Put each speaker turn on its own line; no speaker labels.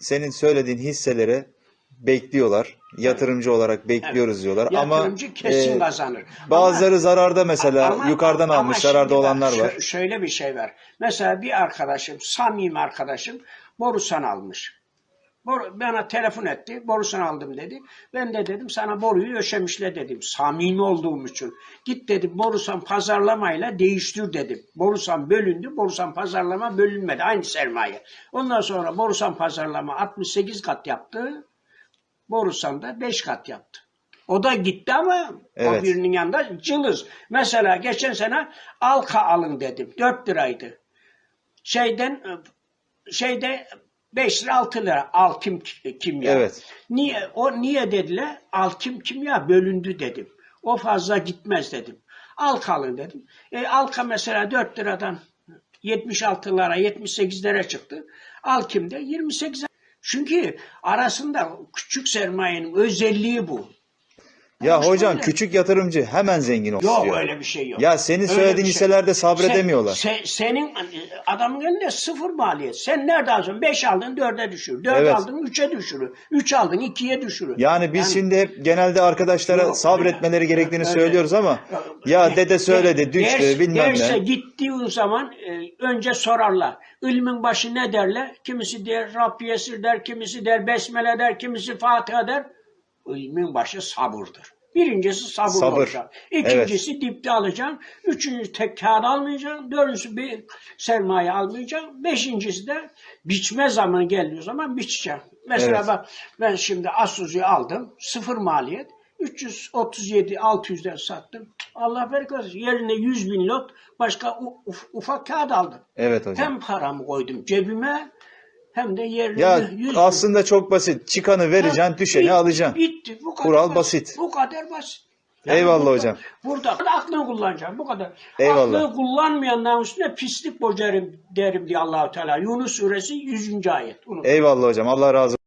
senin söylediğin hisseleri bekliyorlar. Yatırımcı olarak bekliyoruz diyorlar. Ama
Yatırımcı kesin
e,
kazanır.
bazıları zararda mesela
Ama-
yukarıdan
ama
almış
şimdi
zararda
bak,
olanlar
şö-
var.
Şöyle bir şey var. Mesela bir arkadaşım, samimi arkadaşım borusan almış. Boru, bana telefon etti. Borusan aldım dedi. Ben de dedim sana boruyu döşemişle dedim. Samimi olduğum için. Git dedim borusan pazarlamayla değiştir dedim. Borusan bölündü. Borusan pazarlama bölünmedi. Aynı sermaye. Ondan sonra borusan pazarlama 68 kat yaptı. Borusan da 5 kat yaptı. O da gitti ama
Evet.
o birinin yanında cılız. Mesela geçen sene alka alın dedim. 4 liraydı. Şeyden şeyde 5 lira 6 lira alkim ki- kimya.
Evet.
Niye o niye dediler? Alkim kimya bölündü dedim. O fazla gitmez dedim. Alka alın dedim. E, alka mesela 4 liradan 76'lara 78'lere çıktı. Alkim'de 28 çünkü arasında küçük sermayenin özelliği bu.
Ya
Konuşma
hocam
öyle.
küçük yatırımcı hemen zengin olsun
Yok
diyor.
öyle bir şey yok.
Ya senin
Öyle
söylediğin
bir şey-
hisselerde sabredemiyorlar.
Sen- sen- senin adamın elinde sıfır maliyet. Sen nerede alıyorsun? 5 aldın 4'e düşür. 4
Evet.
aldın 3'e düşürür. 3 aldın 2'ye düşürür.
Yani biz şimdi hep genelde arkadaşlara
Yok,
sabretmeleri
öyle.
gerektiğini
Öyle.
söylüyoruz ama ya dede söyledi düştü
Ders-
bilmem
derse
ne.
gittiğin zaman e, önce sorarlar. İlmin başı ne derler? Kimisi der Rabbi Yesir der, kimisi der Besmele der, kimisi Fatiha der. İlmin başı sabırdır. Birincisi sabır,
Sabır.
olacak. İkincisi dipte alacaksın. Üçüncüsü tek kağıt almayacaksın. Dördüncüsü bir sermaye almayacaksın. Beşincisi de biçme zamanı geldiği zaman biçeceksin. Mesela
Evet.
bak ben şimdi Asus'u aldım. Sıfır maliyet. 337 600'den sattım. Allah bereket versin. Yerine 100 bin lot başka ufak kağıt aldım.
Evet hocam.
Hem paramı koydum cebime hem de yerine
Ya
100 bin.
aslında çok basit. Çıkanı vereceksin,
Ha,
düşeni
bit-
alacaksın.
Bitti. Bu kadar
Kural basit.
Bu kadar basit.
Eyvallah
burada,
hocam.
Burada aklını kullanacaksın. Bu kadar.
Eyvallah.
Aklını kullanmayanların üstüne pislik bocarım derim diye Allahu Teala. Yunus suresi 100. ayet. Unut.
Eyvallah hocam. Allah razı olsun.